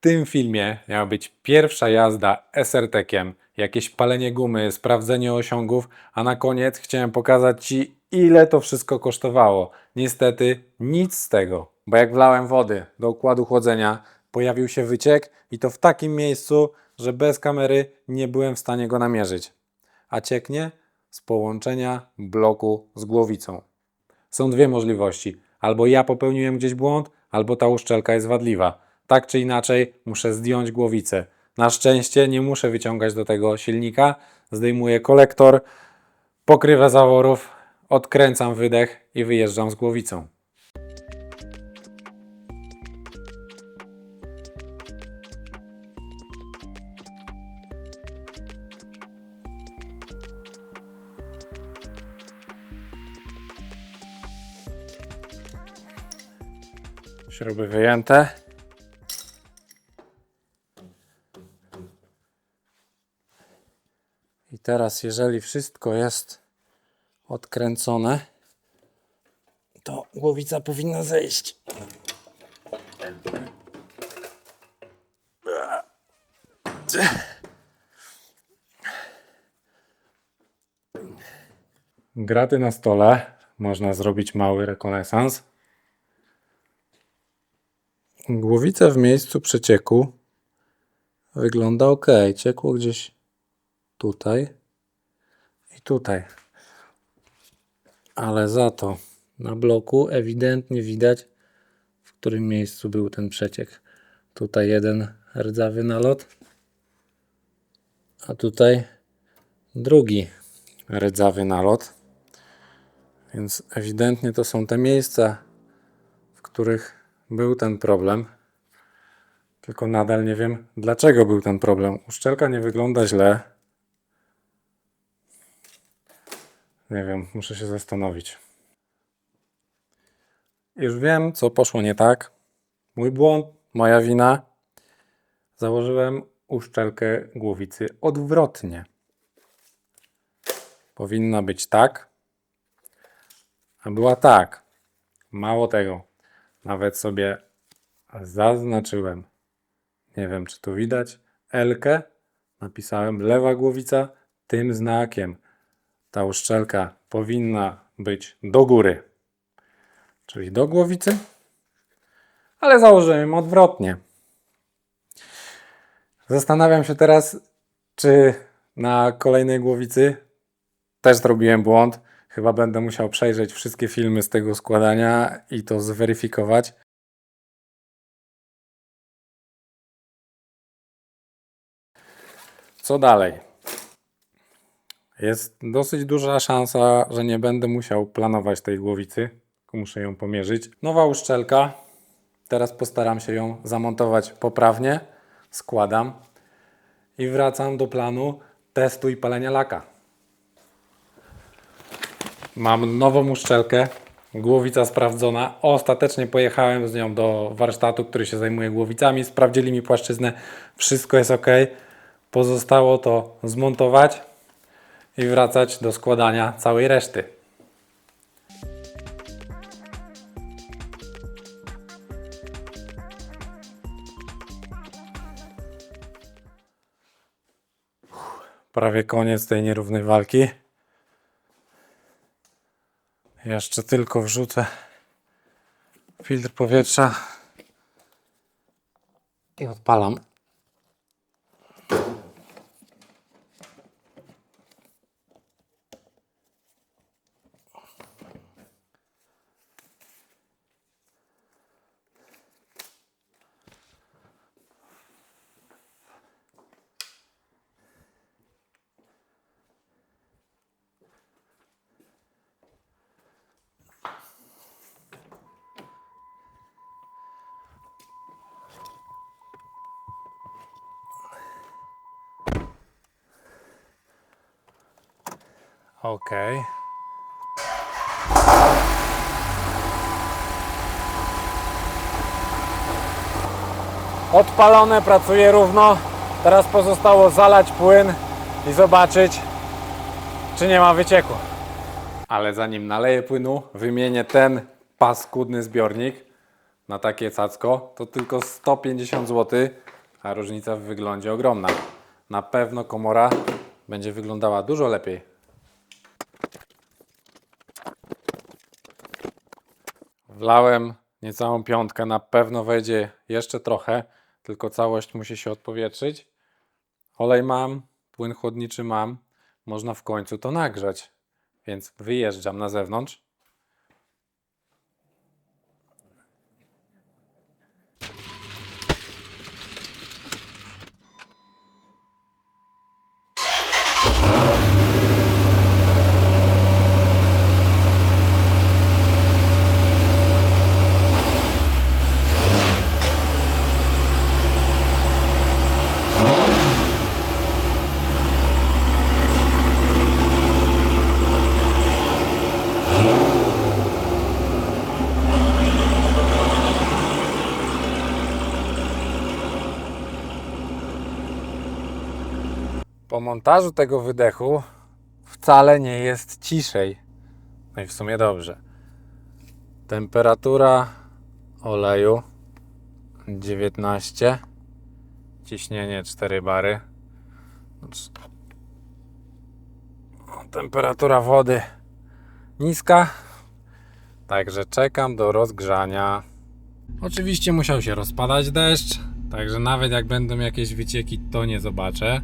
tym filmie miała być pierwsza jazda SRT-kiem, jakieś palenie gumy, sprawdzenie osiągów, a na koniec chciałem pokazać Ci, ile to wszystko kosztowało. Niestety nic z tego, bo jak wlałem wody do układu chłodzenia, pojawił się wyciek i to w takim miejscu, że bez kamery nie byłem w stanie go namierzyć. A cieknie z połączenia bloku z głowicą. Są dwie możliwości. Albo ja popełniłem gdzieś błąd, albo ta uszczelka jest wadliwa. Tak czy inaczej, muszę zdjąć głowicę. Na szczęście nie muszę wyciągać do tego silnika. Zdejmuję kolektor, pokrywę zaworów, odkręcam wydech i wyjeżdżam z głowicą. Śruby wyjęte. Teraz, jeżeli wszystko jest odkręcone, to głowica powinna zejść. Graty na stole. Można zrobić mały rekonesans. Głowica w miejscu przecieku wygląda ok. Ciekło gdzieś tutaj i tutaj. Ale za to na bloku ewidentnie widać, w którym miejscu był ten przeciek. Tutaj jeden rdzawy nalot, a tutaj drugi rdzawy nalot. Więc ewidentnie to są te miejsca, w których był ten problem. Tylko nadal nie wiem, dlaczego był ten problem. Uszczelka nie wygląda źle. Nie wiem, muszę się zastanowić. Już wiem, co poszło nie tak. Mój błąd, moja wina. Założyłem uszczelkę głowicy odwrotnie. Powinna być tak, a była tak. Mało tego, nawet sobie zaznaczyłem. Nie wiem, czy tu widać. Elkę napisałem lewa głowica tym znakiem. Ta uszczelka powinna być do góry, czyli do głowicy, ale założyłem odwrotnie. Zastanawiam się teraz, czy na kolejnej głowicy też zrobiłem błąd. Chyba będę musiał przejrzeć wszystkie filmy z tego składania i to zweryfikować. Co dalej? Jest dosyć duża szansa, że nie będę musiał planować tej głowicy. Muszę ją pomierzyć. Nowa uszczelka. Teraz postaram się ją zamontować poprawnie. Składam i wracam do planu testu i palenia laka. Mam nową uszczelkę, głowica sprawdzona. Ostatecznie pojechałem z nią do warsztatu, który się zajmuje głowicami. Sprawdzili mi płaszczyznę, wszystko jest ok. Pozostało to zmontować i wracać do składania całej reszty. Prawie koniec tej nierównej walki. Jeszcze tylko wrzucę filtr powietrza i odpalam. Okej. Odpalone, pracuje równo. Teraz pozostało zalać płyn i zobaczyć, czy nie ma wycieku. Ale zanim naleję płynu, wymienię ten paskudny zbiornik na takie cacko. To tylko 150 zł. a różnica w wyglądzie ogromna. Na pewno komora będzie wyglądała dużo lepiej. Wlałem niecałą piątkę, na pewno wejdzie jeszcze trochę, tylko całość musi się odpowietrzyć. Olej mam, płyn chłodniczy mam, można w końcu to nagrzać. Więc wyjeżdżam na zewnątrz. Po montażu tego wydechu wcale nie jest ciszej. No i w sumie dobrze. Temperatura oleju 19. Ciśnienie 4 bary. Znaczy- O, Temperatura wody niska. Także czekam do rozgrzania. Oczywiście musiał się rozpadać deszcz, także nawet jak będą jakieś wycieki, to nie zobaczę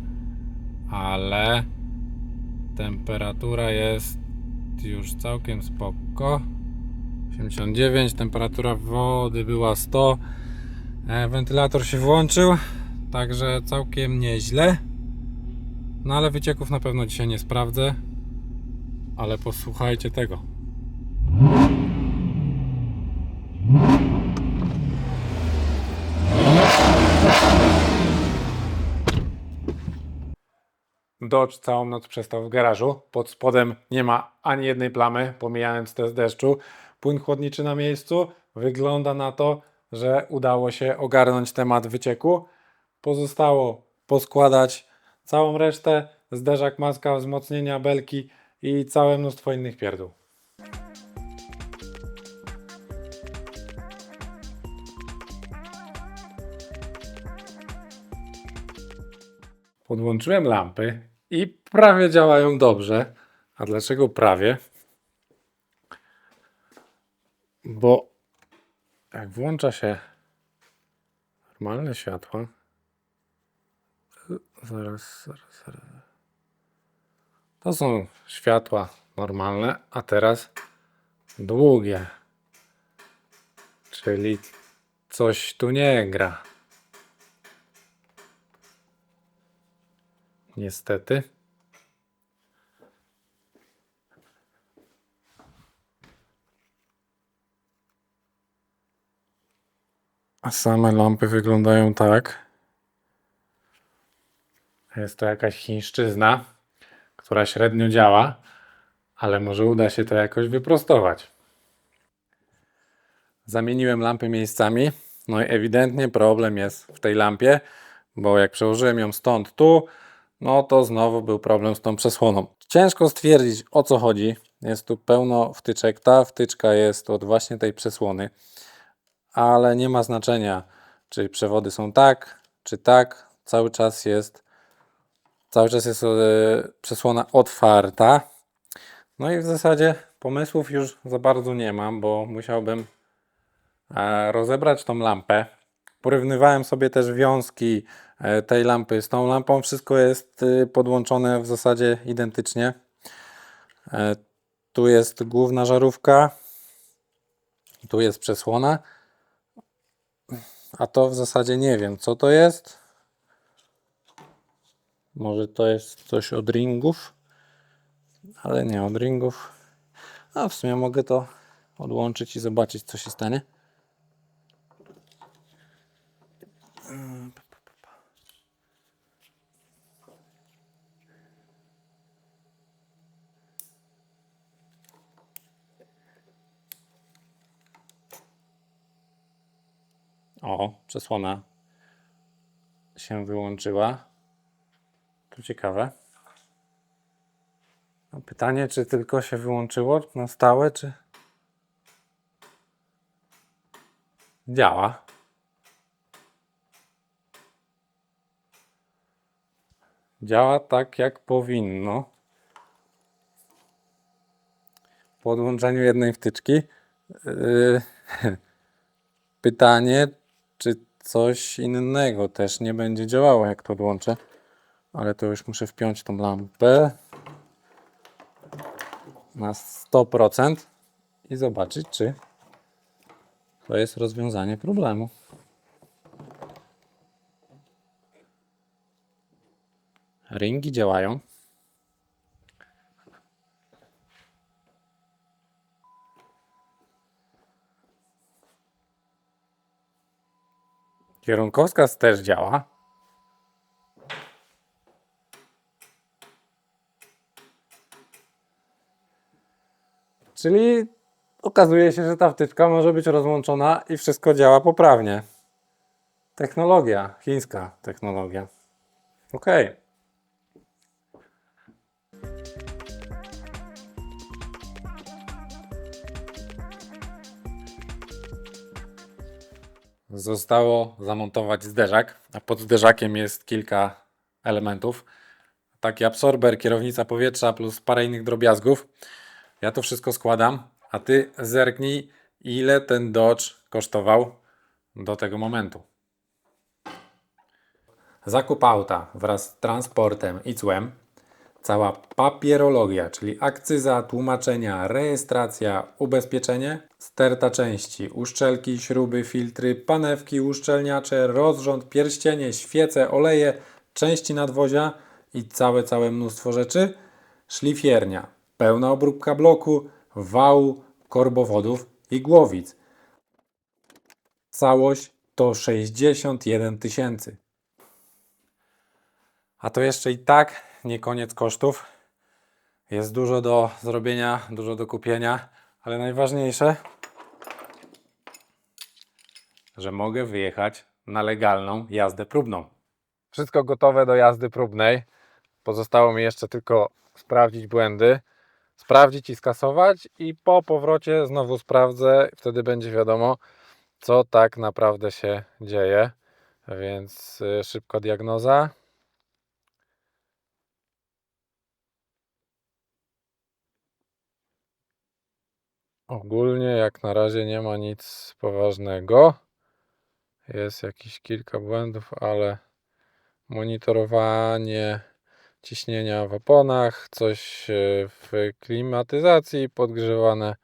ale temperatura jest już całkiem spoko. 89, temperatura wody była 100. E, Wentylator się włączył, także całkiem nieźle. No ale wycieków na pewno dzisiaj nie sprawdzę. Ale posłuchajcie tego. Dodge całą noc przestał w garażu. Pod spodem nie ma ani jednej plamy, pomijając test deszczu. Płyn chłodniczy na miejscu. Wygląda na to, że udało się ogarnąć temat wycieku. Pozostało poskładać całą resztę, zderzak, maska, wzmocnienia, belki i całe mnóstwo innych pierdół. Podłączyłem lampy i prawie działają dobrze. A dlaczego prawie? Bo jak włącza się normalne światła. Zaraz, zaraz, zaraz. To są światła normalne, a teraz długie. Czyli coś tu nie gra. Niestety. A same lampy wyglądają tak. Jest to jakaś chińszczyzna, która średnio działa, ale może uda się to jakoś wyprostować. Zamieniłem lampy miejscami. No i ewidentnie problem jest w tej lampie, bo jak przełożyłem ją stąd tu, no to znowu był problem z tą przesłoną. Ciężko stwierdzić o co chodzi. Jest tu pełno wtyczek. Ta wtyczka jest od właśnie tej przesłony, ale nie ma znaczenia, czy przewody są tak, czy tak. Cały czas jest, cały czas jest e, przesłona otwarta. No i w zasadzie pomysłów już za bardzo nie mam, bo musiałbym e, rozebrać tą lampę. Porównywałem sobie też wiązki tej lampy z tą lampą. Wszystko jest y, podłączone w zasadzie identycznie. E, Tu jest główna żarówka. Tu jest przesłona. A to w zasadzie nie wiem, co to jest. Może to jest coś od ringów, ale nie od ringów. A w sumie mogę to odłączyć i zobaczyć, co się stanie. O, przesłona się wyłączyła. To ciekawe. No pytanie, czy tylko się wyłączyło na stałe, czy działa? Działa tak jak powinno. Po odłączeniu jednej wtyczki. Yy, pytanie, czy coś innego też nie będzie działało, jak to odłączę. Ale to już muszę wpiąć tą lampę na 100% i zobaczyć, czy to jest rozwiązanie problemu. Ringi działają. Kierunkowskaz też działa. Czyli okazuje się, że ta wtyczka może być rozłączona i wszystko działa poprawnie. Technologia, chińska technologia. Okej. Zostało zamontować zderzak, a pod zderzakiem jest kilka elementów. Taki absorber, kierownica powietrza plus parę innych drobiazgów. Ja to wszystko składam, a ty zerknij, ile ten Dodge kosztował do tego momentu. Zakup auta wraz z transportem i cłem, cała papierologia, czyli akcyza, tłumaczenia, rejestracja, ubezpieczenie, sterta części, uszczelki, śruby, filtry, panewki, uszczelniacze, rozrząd, pierścienie, świece, oleje, części nadwozia i całe, całe mnóstwo rzeczy, szlifiernia, pełna obróbka bloku, wału, korbowodów i głowic. Całość to 61 tysięcy. A to jeszcze i tak nie koniec kosztów. Jest dużo do zrobienia, dużo do kupienia, ale najważniejsze, że mogę wyjechać na legalną jazdę próbną. Wszystko gotowe do jazdy próbnej. Pozostało mi jeszcze tylko sprawdzić błędy, sprawdzić i skasować i po powrocie znowu sprawdzę. Wtedy będzie wiadomo, co tak naprawdę się dzieje. Więc y, szybka diagnoza. Ogólnie jak na razie nie ma nic poważnego. Jest jakieś kilka błędów, ale monitorowanie ciśnienia w oponach, coś e, w klimatyzacji, podgrzewane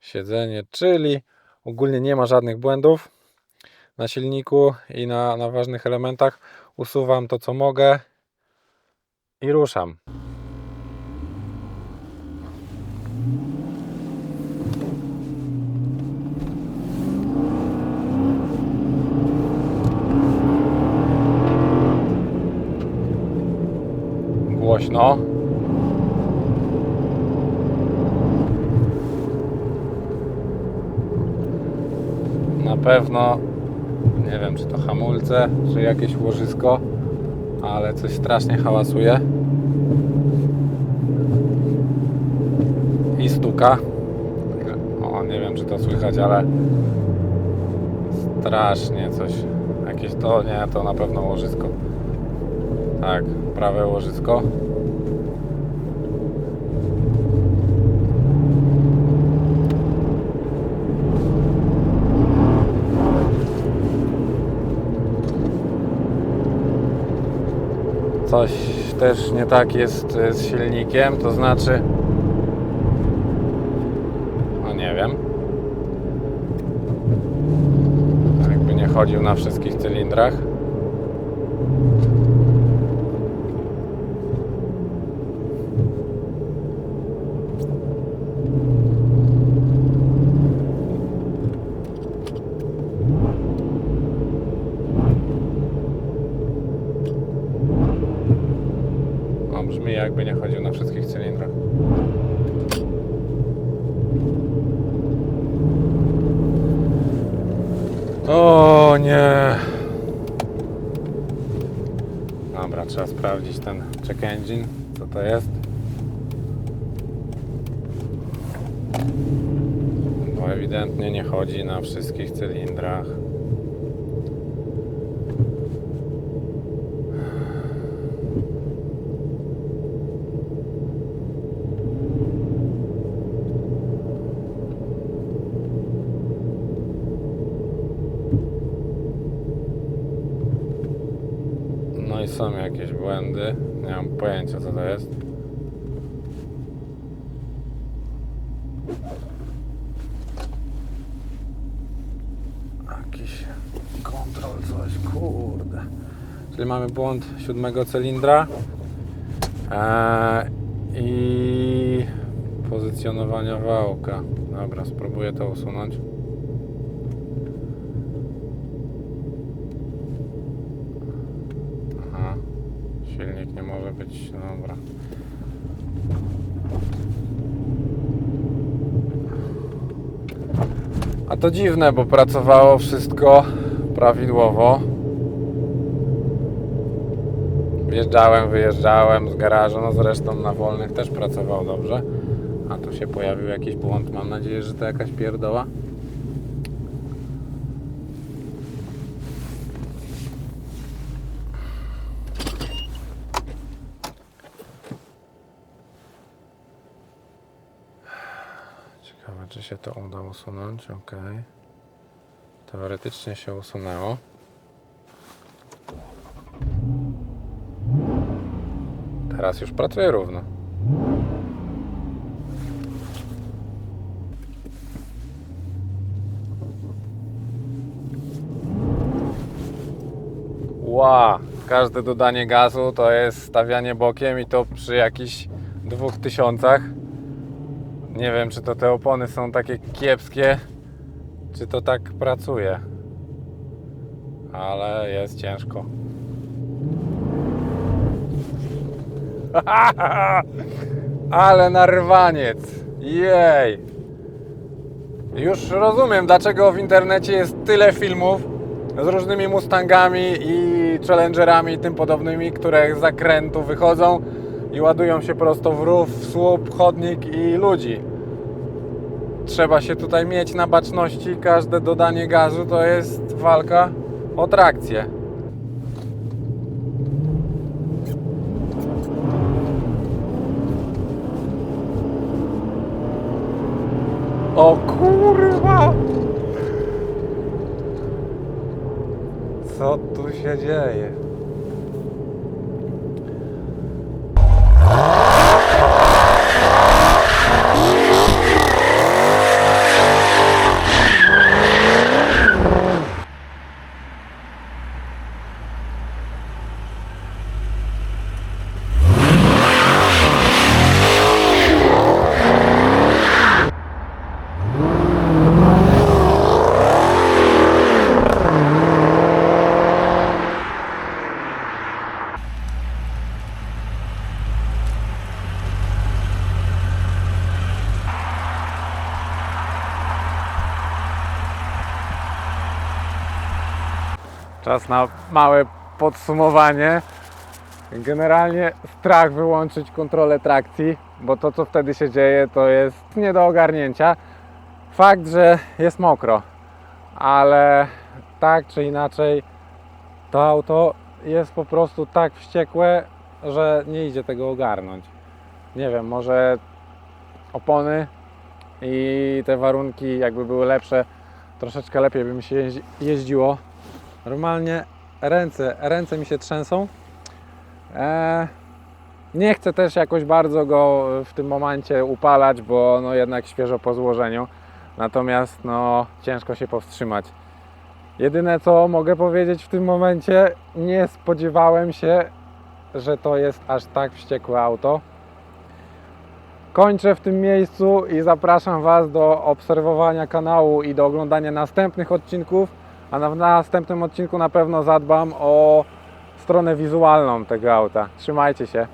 siedzenie, czyli ogólnie nie ma żadnych błędów na silniku i na, na ważnych elementach. Usuwam to co mogę i ruszam. Głośno. Na pewno nie wiem, czy to hamulce, czy jakieś łożysko, ale coś strasznie hałasuje. I stuka. O, nie wiem, czy to słychać, ale strasznie coś. Jakieś to, nie, to na pewno łożysko. Tak, prawe łożysko. Coś też nie tak jest e, z silnikiem, to znaczy. No nie wiem. Jakby nie chodził na wszystkich cylindrach. No, brzmi jakby nie chodził na wszystkich cylindrach. O nie. Dobra, trzeba sprawdzić ten check engine, co to jest. Bo ewidentnie nie chodzi na wszystkich cylindrach. No i są jakieś błędy. Nie mam pojęcia co to jest. Jakiś kontrol, coś, kurde. Czyli mamy błąd siódmego cylindra eee, i pozycjonowania wałka. Dobra, spróbuję to usunąć. Może być, dobra. A to dziwne, bo pracowało wszystko prawidłowo. Wjeżdżałem, wyjeżdżałem z garażu, no zresztą na wolnych też pracował dobrze. A tu się pojawił jakiś błąd. Mam nadzieję, że to jakaś pierdoła. Ciekawe, czy się to uda usunąć. Ok. Teoretycznie się usunęło. Teraz już pracuje równo. Ła, każde dodanie gazu to jest stawianie bokiem i to przy jakichś dwóch tysiącach. Nie wiem, czy to te opony są takie kiepskie, czy to tak pracuje. Ale jest ciężko. Ale narwaniec! Jej! Już rozumiem, dlaczego w internecie jest tyle filmów z różnymi Mustangami i Challengerami i tym podobnymi, które z zakrętu wychodzą i ładują się prosto w rów, w słup, chodnik i ludzi. Trzeba się tutaj mieć na baczności. Każde dodanie gazu to jest walka o trakcję. O kurwa! Co tu się dzieje? Czas na małe podsumowanie. Generalnie strach wyłączyć kontrolę trakcji, bo to co wtedy się dzieje to jest nie do ogarnięcia. Fakt, że jest mokro, ale tak czy inaczej to auto jest po prostu tak wściekłe, że nie idzie tego ogarnąć. Nie wiem, może opony i te warunki jakby były lepsze, troszeczkę lepiej by mi się jeździ- jeździło. Normalnie ręce, ręce mi się trzęsą. Eee, nie chcę też jakoś bardzo go w tym momencie upalać, bo no jednak świeżo po złożeniu. Natomiast no ciężko się powstrzymać. Jedyne co mogę powiedzieć w tym momencie, nie spodziewałem się, że to jest aż tak wściekłe auto. Kończę w tym miejscu i zapraszam Was do obserwowania kanału i do oglądania następnych odcinków. A w następnym odcinku na pewno zadbam o stronę wizualną tego auta. Trzymajcie się.